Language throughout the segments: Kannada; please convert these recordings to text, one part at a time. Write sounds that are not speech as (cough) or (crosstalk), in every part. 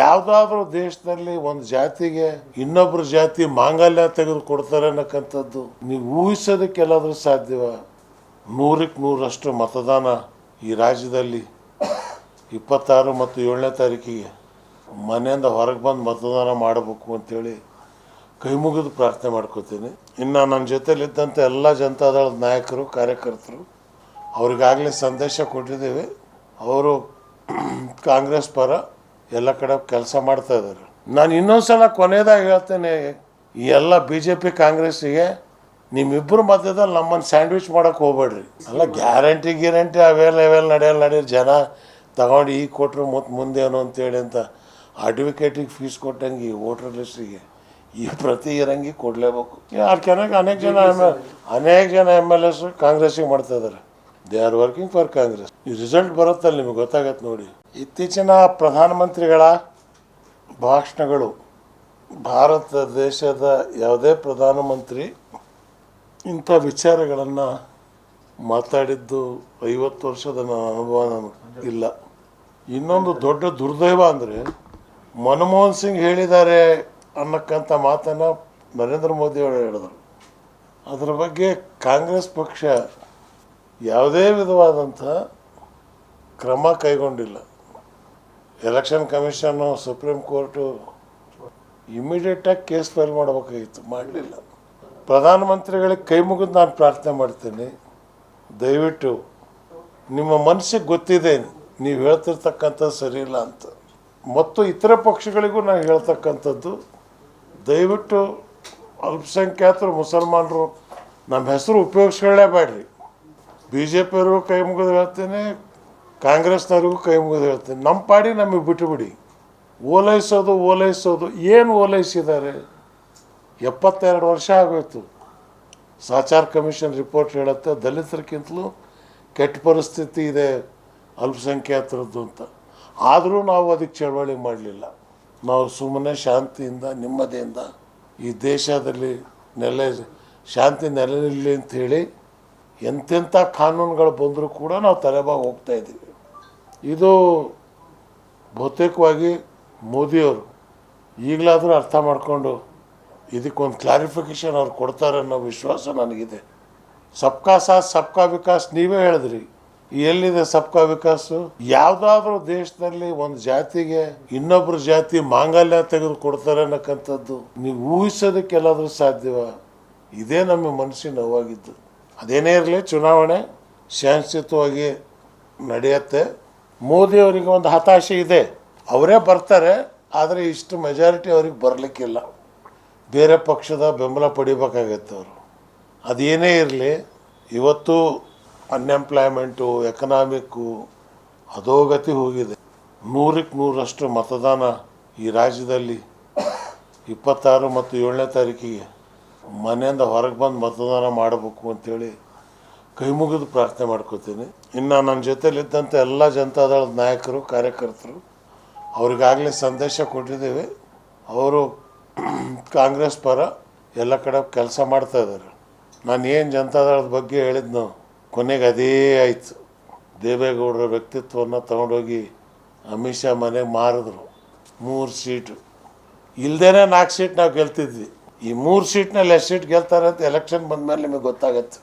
ಯಾವುದಾದ್ರೂ ದೇಶದಲ್ಲಿ ಒಂದು ಜಾತಿಗೆ ಇನ್ನೊಬ್ಬರ ಜಾತಿ ಮಾಂಗಲ್ಯ ತೆಗೆದು ಕೊಡ್ತಾರೆ ಅನ್ನಕ್ಕಂಥದ್ದು, ನೀವು ಊಹಿಸೋದಕ್ಕೆಲ್ಲಾದ್ರೂ ಸಾಧ್ಯವ? ನೂರಕ್ಕೆ ನೂರಷ್ಟು ಮತದಾನ ಈ ರಾಜ್ಯದಲ್ಲಿ ಇಪ್ಪತ್ತಾರು ಮತ್ತು ಏಳನೇ ತಾರೀಕಿಗೆ. ಮನೆಯಿಂದ ಹೊರಗೆ ಬಂದು ಮತದಾನ ಮಾಡಬೇಕು ಅಂತೇಳಿ ಕೈ ಮುಗಿದು ಪ್ರಾರ್ಥನೆ ಮಾಡ್ಕೋತೀನಿ. ಇನ್ನು ನನ್ನ ಜೊತೆಲಿದ್ದಂಥ ಎಲ್ಲ ಜನತಾದಳದ ನಾಯಕರು, ಕಾರ್ಯಕರ್ತರು, ಅವ್ರಿಗಾಗಲೇ ಸಂದೇಶ ಕೊಟ್ಟಿದ್ದೇವೆ. ಅವರು (clears throat) ಕಾಂಗ್ರೆಸ್ ಪರ ಎಲ್ಲ ಕಡೆ ಕೆಲಸ ಮಾಡ್ತಾ ಇದ್ದಾರೆ. ನಾನು ಇನ್ನೊಂದು ಸಲ ಕೊನೆಯದಾಗಿ ಹೇಳ್ತೇನೆ ಎಲ್ಲ ಬಿ ಜೆ ಪಿ ಕಾಂಗ್ರೆಸ್ಸಿಗೆ ನಿಮ್ಮಿಬ್ಬರ ಮಧ್ಯದಲ್ಲಿ ನಮ್ಮನ್ನು ಸ್ಯಾಂಡ್ವಿಚ್ ಮಾಡೋಕೆ ಹೋಗ್ಬೇಡ್ರಿ. ಅಲ್ಲ ಗ್ಯಾರಂಟಿ ಗ್ಯಾರಂಟಿ ಅವೆಲ್ಲ ಅವೆಲ್ಲ ನಡೆಯಲ್ಲ ನಡೆಯೋ ಜನ ತಗೊಂಡು ಈಗ ಕೊಟ್ಟರು ಮತ್ತು ಮುಂದೇನು ಅಂತೇಳಿ ಅಂತ ಅಡ್ವೊಕೇಟಿಗೆ ಫೀಸ್ ಕೊಟ್ಟಂಗೆ ಈ ವೋಟರ್ ಲಿಸ್ಟಿಗೆ ಈ ಪ್ರತಿ ಇರಂಗಿ ಕೊಡಲೇಬೇಕು. ಅದಕ್ಕೆ ಅನೇಕ ಜನ ಎಂ ಎಲ್ ಅನೇಕ ಜನ ಎಂ ಎಲ್ ಎಸ್ ಕಾಂಗ್ರೆಸ್ಸಿಗೆ ಮಾಡ್ತಾ ಇದ್ದಾರೆ. They are working for Congress ಈ ರಿಸಲ್ಟ್ ಬರುತ್ತಲ್ಲ ನಿಮಗೆ ಗೊತ್ತಾಗತ್ತೆ ನೋಡಿ. ಇತ್ತೀಚಿನ ಪ್ರಧಾನಮಂತ್ರಿಗಳ ಭಾಷಣಗಳು ಭಾರತ ದೇಶದ ಯಾವುದೇ ಪ್ರಧಾನಮಂತ್ರಿ ಇಂಥ ವಿಚಾರಗಳನ್ನು ಮಾತಾಡಿದ್ದು ಐವತ್ತು ವರ್ಷದ ನನ್ನ ಅನುಭವ ನನಗೆ ಇಲ್ಲ. ಇನ್ನೊಂದು ದೊಡ್ಡ ದುರ್ದೈವ ಅಂದರೆ ಮನಮೋಹನ್ ಸಿಂಗ್ ಹೇಳಿದ್ದಾರೆ ಅನ್ನಕ್ಕಂಥ ಮಾತನ್ನು ನರೇಂದ್ರ ಮೋದಿಯವರು ಹೇಳಿದರು. ಅದರ ಬಗ್ಗೆ ಕಾಂಗ್ರೆಸ್ ಪಕ್ಷ ಯಾವುದೇ ವಿಧವಾದಂಥ ಕ್ರಮ ಕೈಗೊಂಡಿಲ್ಲ. ಎಲೆಕ್ಷನ್ ಕಮಿಷನ್ನು ಸುಪ್ರೀಂ ಕೋರ್ಟು ಇಮಿಡಿಯೇಟಾಗಿ ಕೇಸ್ ಫೈಲ್ ಮಾಡಬೇಕಾಗಿತ್ತು. ಮಾಡಲಿಲ್ಲ. ಪ್ರಧಾನಮಂತ್ರಿಗಳಿಗೆ ಕೈ ಮುಗಿದು ನಾನು ಪ್ರಾರ್ಥನೆ ಮಾಡ್ತೀನಿ. ದಯವಿಟ್ಟು ನಿಮ್ಮ ಮನಸ್ಸಿಗೆ ಗೊತ್ತಿದೆ, ನೀವು ಹೇಳ್ತಿರ್ತಕ್ಕಂಥದ್ದು ಸರಿ ಇಲ್ಲ ಅಂತ. ಮತ್ತು ಇತರ ಪಕ್ಷಗಳಿಗೂ ನಾನು ಹೇಳ್ತಕ್ಕಂಥದ್ದು, ದಯವಿಟ್ಟು ಅಲ್ಪಸಂಖ್ಯಾತರು, ಮುಸಲ್ಮಾನರು ನಮ್ಮ ಹೆಸರು ಉಪಯೋಗಿಸ್ಕೊಳ್ಳೇಬೇಡ್ರಿ ಬಿ ಜೆ ಕೈ ಮುಗಿದು ಹೇಳ್ತೇನೆ, ಕಾಂಗ್ರೆಸ್ನವ್ರಿಗೂ ಕೈ ಮುಗಿದು ಹೇಳ್ತೀನಿ. ನಮ್ಮ ಪಾಡಿ ನಮಗೆ ಬಿಟ್ಟುಬಿಡಿ ಓಲೈಸೋದು ಓಲೈಸೋದು, ಏನು ಓಲೈಸಿದ್ದಾರೆ? ಎಪ್ಪತ್ತೆರಡು ವರ್ಷ ಆಗೋಯ್ತು. ಸಾಚಾರ್ ಕಮಿಷನ್ ರಿಪೋರ್ಟ್ ಹೇಳುತ್ತೆ, ದಲಿತರಿಗಿಂತಲೂ ಕೆಟ್ಟ ಪರಿಸ್ಥಿತಿ ಇದೆ ಅಲ್ಪಸಂಖ್ಯಾತರದ್ದು ಅಂತ. ಆದರೂ ನಾವು ಅದಕ್ಕೆ ಚಳವಳಿ ಮಾಡಲಿಲ್ಲ. ನಾವು ಸುಮ್ಮನೆ ಶಾಂತಿಯಿಂದ, ನೆಮ್ಮದಿಯಿಂದ ಈ ದೇಶದಲ್ಲಿ ನೆಲೆ, ಶಾಂತಿ ನೆಲೆನಿಲ್ಲಿ ಅಂಥೇಳಿ ಎಂತೆಂಥ ಕಾನೂನುಗಳು ಬಂದರೂ ಕೂಡ ನಾವು ತಲೆಬಾಗಿ ಹೋಗ್ತಾ ಇದ್ದೀವಿ. ಇದು ಬಹುತೇಕವಾಗಿ ಮೋದಿಯವರು ಈಗಲಾದರೂ ಅರ್ಥ ಮಾಡಿಕೊಂಡು ಇದಕ್ಕೊಂದು ಕ್ಲಾರಿಫಿಕೇಷನ್ ಅವ್ರು ಕೊಡ್ತಾರೆ ಅನ್ನೋ ವಿಶ್ವಾಸ ನನಗಿದೆ. ಸಬ್ಕಾ ಸಾಥ್, ಸಬ್ಕಾ ವಿಕಾಸ್ ನೀವೇ ಹೇಳಿದ್ರಿ. ಎಲ್ಲಿದೆ ಸಬ್ಕಾ ವಿಕಾಸು? ಯಾವುದಾದ್ರೂ ದೇಶದಲ್ಲಿ ಒಂದು ಜಾತಿಗೆ ಇನ್ನೊಬ್ಬರ ಜಾತಿ ಮಾಂಗಲ್ಯ ತೆಗೆದು ಕೊಡ್ತಾರೆ ಅನ್ನಕ್ಕಂಥದ್ದು ನೀವು ಊಹಿಸೋದಕ್ಕೆಲ್ಲಾದರೂ ಸಾಧ್ಯವ? ಇದೇ ನಮ್ಮ ಮನಸ್ಸಿನ ನೋವಾಗಿದ್ದು. ಅದೇನೇ ಇರಲಿ, ಚುನಾವಣೆ ಶಾಂತಿಯುತವಾಗಿ ನಡೆಯುತ್ತೆ. ಮೋದಿಯವರಿಗೆ ಒಂದು ಹತಾಶೆ ಇದೆ. ಅವರೇ ಬರ್ತಾರೆ, ಆದರೆ ಇಷ್ಟು ಮೆಜಾರಿಟಿ ಅವ್ರಿಗೆ ಬರಲಿಕ್ಕಿಲ್ಲ. ಬೇರೆ ಪಕ್ಷದ ಬೆಂಬಲ ಪಡಿಬೇಕಾಗತ್ತೆ ಅವರು. ಅದೇನೇ ಇರಲಿ, ಇವತ್ತು ಅನ್ಎಂಪ್ಲಾಯ್ಮೆಂಟು ಎಕನಾಮಿಕ್ಕು ಅಧೋಗತಿ ಹೋಗಿದೆ. ನೂರಕ್ಕೆ ನೂರಷ್ಟು ಮತದಾನ ಈ ರಾಜ್ಯದಲ್ಲಿ ಇಪ್ಪತ್ತಾರು ಮತ್ತು ಏಳನೇ ತಾರೀಕಿಗೆ. ಮನೆಯಿಂದ ಹೊರಗೆ ಬಂದು ಮತದಾನ ಮಾಡಬೇಕು ಅಂತೇಳಿ ಕೈ ಮುಗಿದು ಪ್ರಾರ್ಥನೆ ಮಾಡ್ಕೋತೀನಿ. ಇನ್ನು ನನ್ನ ಜೊತೆಲಿದ್ದಂಥ ಎಲ್ಲ ಜನತಾದಳದ ನಾಯಕರು, ಕಾರ್ಯಕರ್ತರು, ಅವ್ರಿಗಾಗಲೇ ಸಂದೇಶ ಕೊಟ್ಟಿದ್ದೇವೆ. ಅವರು ಕಾಂಗ್ರೆಸ್ ಪರ ಎಲ್ಲ ಕಡೆ ಕೆಲಸ ಮಾಡ್ತಾ ಇದ್ದಾರೆ. ನಾನು ಏನು ಜನತಾದಳದ ಬಗ್ಗೆ ಹೇಳಿದ್ನೋ, ಕೊನೆಗೆ ಅದೇ ಆಯಿತು. ದೇವೇಗೌಡರ ವ್ಯಕ್ತಿತ್ವವನ್ನು ತಗೊಂಡೋಗಿ ಅಮಿತ್ ಶಾ ಮನೆಗೆ ಮಾರಿದ್ರು. ಮೂರು ಸೀಟು. ಇಲ್ಲದೇ ನಾಲ್ಕು ಸೀಟ್ ನಾವು ಗೆಲ್ತಿದ್ವಿ. ಈ ಮೂರು ಸೀಟ್ನಲ್ಲಿ ಎಷ್ಟು ಸೀಟ್ ಗೆಲ್ತಾರೆ ಅಂತ ಎಲೆಕ್ಷನ್ ಬಂದಮೇಲೆ ನಿಮಗೆ ಗೊತ್ತಾಗತ್ತೆ.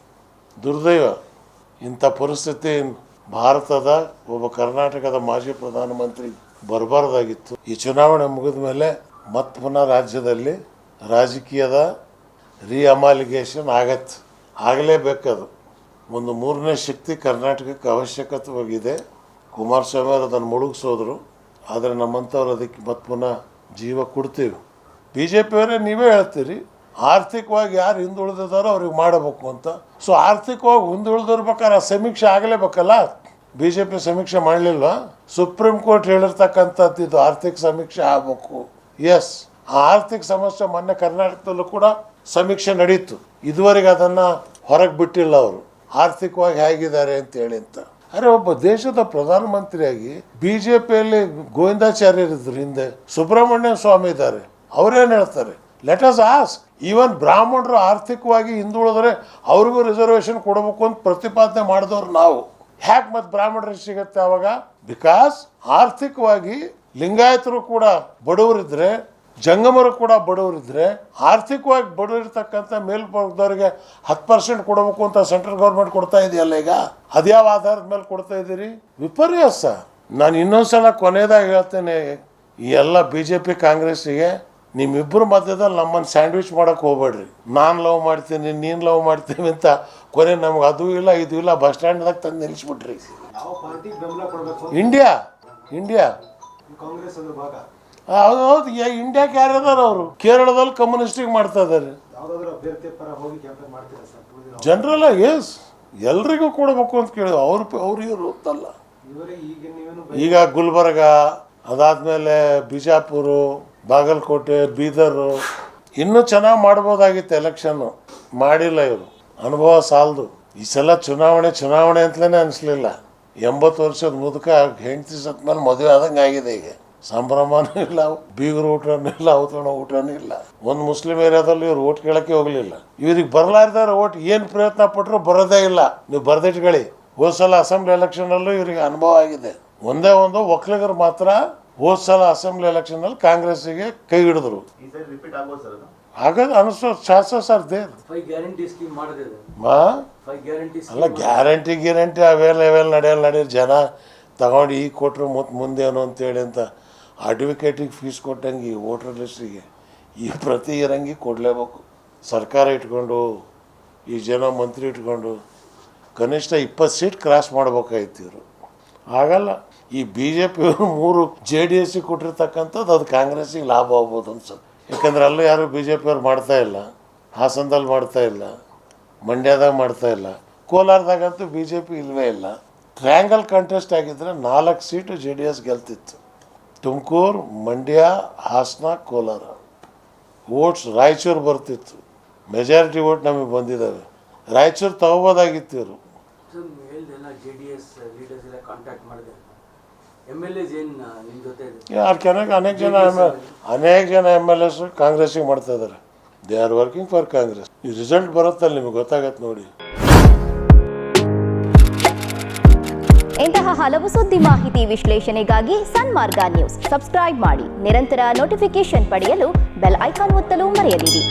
ದುರ್ದೈವ. ಇಂಥ ಪರಿಸ್ಥಿತಿ ಭಾರತದ, ಒಬ್ಬ ಕರ್ನಾಟಕದ ಮಾಜಿ ಪ್ರಧಾನಮಂತ್ರಿ ಬರಬಾರ್ದಾಗಿತ್ತು. ಈ ಚುನಾವಣೆ ಮುಗಿದ ಮೇಲೆ ಮತ್ತೆ ಪುನಃ ರಾಜ್ಯದಲ್ಲಿ ರಾಜಕೀಯದ ರಿಅಮಾಲಿಗೇಷನ್ ಆಗತ್ತೆ. ಆಗಲೇಬೇಕದು ಒಂದು ಮೂರನೇ ಶಕ್ತಿ ಕರ್ನಾಟಕಕ್ಕೆ ಅವಶ್ಯಕತೆವಾಗಿದೆ. ಕುಮಾರಸ್ವಾಮಿ ಅವರು ಅದನ್ನು ಮುಳುಗಿಸೋದ್ರು. ಆದರೆ ನಮ್ಮಂಥವ್ರು ಅದಕ್ಕೆ ಮತ್ತೆ ಪುನಃ ಜೀವ ಕೊಡ್ತೀವಿ. ಬಿ ಜೆ ಪಿಯವರೇ ನೀವೇ ಹೇಳ್ತೀರಿ, ಆರ್ಥಿಕವಾಗಿ ಯಾರು ಹಿಂದುಳಿದಿದ್ದಾರೋ ಅವ್ರಿಗೆ ಮಾಡಬೇಕು ಅಂತ. ಸೊ ಆರ್ಥಿಕವಾಗಿ ಹಿಂದುಳಿದಿರ್ಬೇಕಾದ್ರೆ ಆ ಸಮೀಕ್ಷೆ ಆಗಲೇಬೇಕಲ್ಲ? ಬಿ ಜೆ ಪಿ ಸಮೀಕ್ಷೆ ಮಾಡಲಿಲ್ಲ. ಸುಪ್ರೀಂ ಕೋರ್ಟ್ ಹೇಳಿರ್ತಕ್ಕಂಥದ್ದು ಇದು ಆರ್ಥಿಕ ಸಮೀಕ್ಷೆ ಆಗಬೇಕು. ಎಸ್ ಆ ಆರ್ಥಿಕ ಸಮಸ್ಯೆ ಮೊನ್ನೆ ಕರ್ನಾಟಕದಲ್ಲೂ ಕೂಡ ಸಮೀಕ್ಷೆ ನಡೀತು. ಇದುವರೆಗೆ ಅದನ್ನು ಹೊರಗೆ ಬಿಟ್ಟಿಲ್ಲ ಅವರು. ಆರ್ಥಿಕವಾಗಿ ಹೇಗಿದ್ದಾರೆ ಅಂತ ಹೇಳಿ ಅಂತ. ಅರೆ, ಒಬ್ಬ ದೇಶದ ಪ್ರಧಾನಮಂತ್ರಿಯಾಗಿ ಬಿ ಜೆ ಪಿಯಲ್ಲಿ ಗೋವಿಂದಾಚಾರ್ಯರಿದ್ರು ಹಿಂದೆ, ಸುಬ್ರಹ್ಮಣ್ಯ ಸ್ವಾಮಿ ಇದ್ದಾರೆ. ಅವ್ರೇನು ಹೇಳ್ತಾರೆ. ಲೆಟ್ ಅಸ್ ಆಸ್ ಈವನ್ ಬ್ರಾಹ್ಮಣರು ಆರ್ಥಿಕವಾಗಿ ಹಿಂದುಳಿದ್ರೆ ಅವ್ರಿಗೂ ರಿಸರ್ವೇಷನ್ ಕೊಡಬೇಕು ಅಂತ ಪ್ರತಿಪಾದನೆ ಮಾಡಿದವ್ರು ನಾವು. ಹ್ಯಾಕ್ ಮತ್ತು ಬ್ರಾಹ್ಮಣರಿಗೆ ಸಿಗತ್ತೆ ಅವಾಗ? ಬಿಕಾಸ್ ಆರ್ಥಿಕವಾಗಿ ಲಿಂಗಾಯತರು ಕೂಡ ಬಡವರಿದ್ರೆ, ಜಂಗಮರು ಕೂಡ ಬಡವರಿದ್ರೆ, ಆರ್ಥಿಕವಾಗಿ ಬಡವರಿರ್ತಕ್ಕಂಥ ಮೇಲ್ವರ್ಗದವರಿಗೆ ಹತ್ತು ಪರ್ಸೆಂಟ್ ಕೊಡಬೇಕು ಅಂತ ಸೆಂಟ್ರಲ್ ಗೌರ್ಮೆಂಟ್ ಕೊಡ್ತಾ ಇದೆಯಲ್ಲ ಈಗ? ಅದ್ಯಾವ ಆಧಾರದ ಮೇಲೆ ಕೊಡ್ತಾ ಇದ್ದೀರಿ? ವಿಪರ್ಯಾಸ. ನಾನು ಇನ್ನೊಂದ್ಸಲ ಕೊನೆಯದಾಗಿ ಹೇಳ್ತೇನೆ, ಈ ಎಲ್ಲ ಬಿ ಜೆ ಪಿ ಕಾಂಗ್ರೆಸ್ಸಿಗೆ ನಿಮ್ಮಿಬ್ಬರ ಮಧ್ಯದಲ್ಲಿ ನಮ್ಮನ್ನು ಸ್ಯಾಂಡ್ವಿಚ್ ಮಾಡೋಕ್ಕೆ ಹೋಗ್ಬೇಡ್ರಿ. ನಾನು ಲವ್ ಮಾಡ್ತೀನಿ ನೀನು ಲವ್ ಮಾಡ್ತೀನಿ ಅಂತ ಕೊನೆ ನಮ್ಗೆ ಅದು ಇಲ್ಲ ಇದು ಇಲ್ಲ ಬಸ್ ಸ್ಟ್ಯಾಂಡ್ದಾಗ ತಂದು ನಿಲ್ಲಿಸ್ಬಿಟ್ರಿ ಇಂಡಿಯಾ ಇಂಡಿಯಾ. ಹೌದು ಹೌದು ಇಂಡಿಯಾಕ್ಕೆ ಯಾರು ಅದಾರ ಅವರು. ಕೇರಳದಲ್ಲಿ ಕಮ್ಯುನಿಸ್ಟಿಗೆ ಮಾಡ್ತಾ ಇದ್ದಾರೆ ಜನರಲ್ಲ ಎಸ್. ಎಲ್ರಿಗೂ ಕೊಡಬೇಕು ಅಂತ ಕೇಳಿದ್ರು. ಅವ್ರ ಅವ್ರು ಇವರು ಅಂತಲ್ಲ. ಈಗ ಗುಲ್ಬರ್ಗ ಅದಾದ್ಮೇಲೆ ಬಿಜಾಪುರ ಬಾಗಲಕೋಟೆ, ಬೀದರು ಇನ್ನೂ ಚೆನ್ನಾಗಿ ಮಾಡ್ಬೋದಾಗಿತ್ತು ಎಲೆಕ್ಷನ್ನು ಮಾಡಿಲ್ಲ ಇವರು. ಅನುಭವ ಸಾಲದು. ಈ ಸಲ ಚುನಾವಣೆ ಚುನಾವಣೆ ಅಂತಲೇ ಅನಿಸ್ಲಿಲ್ಲ. ಎಂಬತ್ತು ವರ್ಷದ ಮುದುಕ ಹೆಂಡತಿ ಸತ್ ಮೇಲೆ ಮದುವೆ ಆದಂಗೆ ಆಗಿದೆ ಈಗ. ಸಂಭ್ರಮನೂ ಇಲ್ಲ, ಬೀಗರು ಊಟನೂ ಇಲ್ಲ, ಔತಣ ಊಟನೂ ಇಲ್ಲ. ಒಂದು ಮುಸ್ಲಿಂ ಏರಿಯಾದಲ್ಲಿ ಇವ್ರು ಓಟ್ ಕೇಳಕ್ಕೆ ಹೋಗಲಿಲ್ಲ. ಇವ್ರಿಗೆ ಬರಲಾರ್ದಾರ ಓಟ್ ಏನು ಪ್ರಯತ್ನ ಪಟ್ಟರು ಬರೋದೇ ಇಲ್ಲ. ನೀವು ಬರೆದಿಟ್ಕೊಳ್ಳಿ. ಹೋದ ಸಲ ಅಸೆಂಬ್ಲಿ ಎಲೆಕ್ಷನಲ್ಲೂ ಇವ್ರಿಗೆ ಅನುಭವ ಆಗಿದೆ. ಒಂದೇ ಒಂದು ಒಕ್ಕಲಿಗರು ಮಾತ್ರ ಹೋದ ಸಲ ಅಸೆಂಬ್ಲಿ ಎಲೆಕ್ಷನಲ್ಲಿ ಕಾಂಗ್ರೆಸ್ಸಿಗೆ ಕೈ ಹಿಡಿದ್ರು. ಹಾಗಾದ್ರೆ ಅನಿಸೋ ಚಾನ್ಸಸ್ ಆರ್ ದೇರ್ ಅಲ್ಲ ಗ್ಯಾರಂಟಿ ಗ್ಯಾರಂಟಿ ಅವೆಲ್ಲ ಅವೆಲ್ಲ ನಡೆಯಲ್ಲ ನಡೆಯಲ್ಲ. ಜನ ತಗೊಂಡು ಈಗ ಕೊಟ್ಟರು ಮತ್ತು ಮುಂದೇನು ಅಂತೇಳಿ ಅಂತ ಅಡ್ವೊಕೇಟಿಗೆ ಫೀಸ್ ಕೊಟ್ಟಂಗೆ ಈ ವೋಟರ್ ಲಿಸ್ಟಿಗೆ ಈ ಪ್ರತಿ ಇರಂಗಿ ಕೊಡಲೇಬೇಕು. ಸರ್ಕಾರ ಇಟ್ಕೊಂಡು ಈ ಜನ ಮಂತ್ರಿ ಇಟ್ಕೊಂಡು ಕನಿಷ್ಠ ಇಪ್ಪತ್ತು ಸೀಟ್ ಕ್ರಾಸ್ ಮಾಡ್ಬೇಕಾಯ್ತು ಇವರು. ಆಗಲ್ಲ ಈ ಬಿ ಜೆ ಪಿ ಮೂರು ಜೆ ಡಿ ಎಸ್ ಕೊಟ್ಟಿರ್ತಕ್ಕಂಥದ್ದು, ಅದು ಕಾಂಗ್ರೆಸ್ಸಿಗೆ ಲಾಭ ಆಗ್ಬೋದು ಅನ್ಸುತ್ತೆ. ಯಾಕಂದ್ರೆ ಅಲ್ಲೂ ಯಾರು ಬಿ ಜೆ ಪಿಯವ್ರು ಮಾಡ್ತಾ ಇಲ್ಲ, ಹಾಸನದಲ್ಲಿ ಮಾಡ್ತಾ ಇಲ್ಲ, ಮಂಡ್ಯದಾಗ ಮಾಡ್ತಾ ಇಲ್ಲ, ಕೋಲಾರದಾಗಂತೂ ಬಿ ಜೆ ಪಿ ಇಲ್ಲವೇ ಇಲ್ಲ. ಟ್ರ್ಯಾಂಗಲ್ ಕಂಟೆಸ್ಟ್ ಆಗಿದ್ರೆ ನಾಲ್ಕು ಸೀಟು ಜೆ ಡಿ ಎಸ್ ಗೆಲ್ತಿತ್ತು. ತುಮಕೂರು, ಮಂಡ್ಯ, ಹಾಸನ, ಕೋಲಾರ. ಓಟ್ಸ್ ರಾಯಚೂರು ಬರ್ತಿತ್ತು. ಮೆಜಾರಿಟಿ ಓಟ್ ನಮಗೆ ಬಂದಿದ್ದಾವೆ. ರಾಯಚೂರು ತಗೋಬೋದಾಗಿತ್ತು ಇವರು. ಕೆನಾಗ ಅನೇಕ ಜನ ಎಂ ಎಲ್ ಅನೇಕ ಜನ ಎಂ ಎಲ್ ಎಸ್ ಕಾಂಗ್ರೆಸ್ಸಿಗೆ ಮಾಡ್ತಾ ಇದ್ದಾರೆ they are working for Congress ಈ ರಿಸಲ್ಟ್ ಬರುತ್ತಲ್ಲ ನಿಮಗೆ ಗೊತ್ತಾಗತ್ತೆ ನೋಡಿ. ಇಂತಹ ಹಲವು ಸುದ್ದಿ ಮಾಹಿತಿ ವಿಶ್ಲೇಷಣೆಗಾಗಿ ಸನ್ಮಾರ್ಗ ನ್ಯೂಸ್. ಸಬ್ಸ್ಕ್ರೈಬ್ ಮಾಡಿ. ನಿರಂತರ ನೋಟಿಫಿಕೇಶನ್ ಪಡೆಯಲು ಬೆಲ್ ಐಕಾನ್ ಒತ್ತಲು ಮರೆಯದಿರಿ.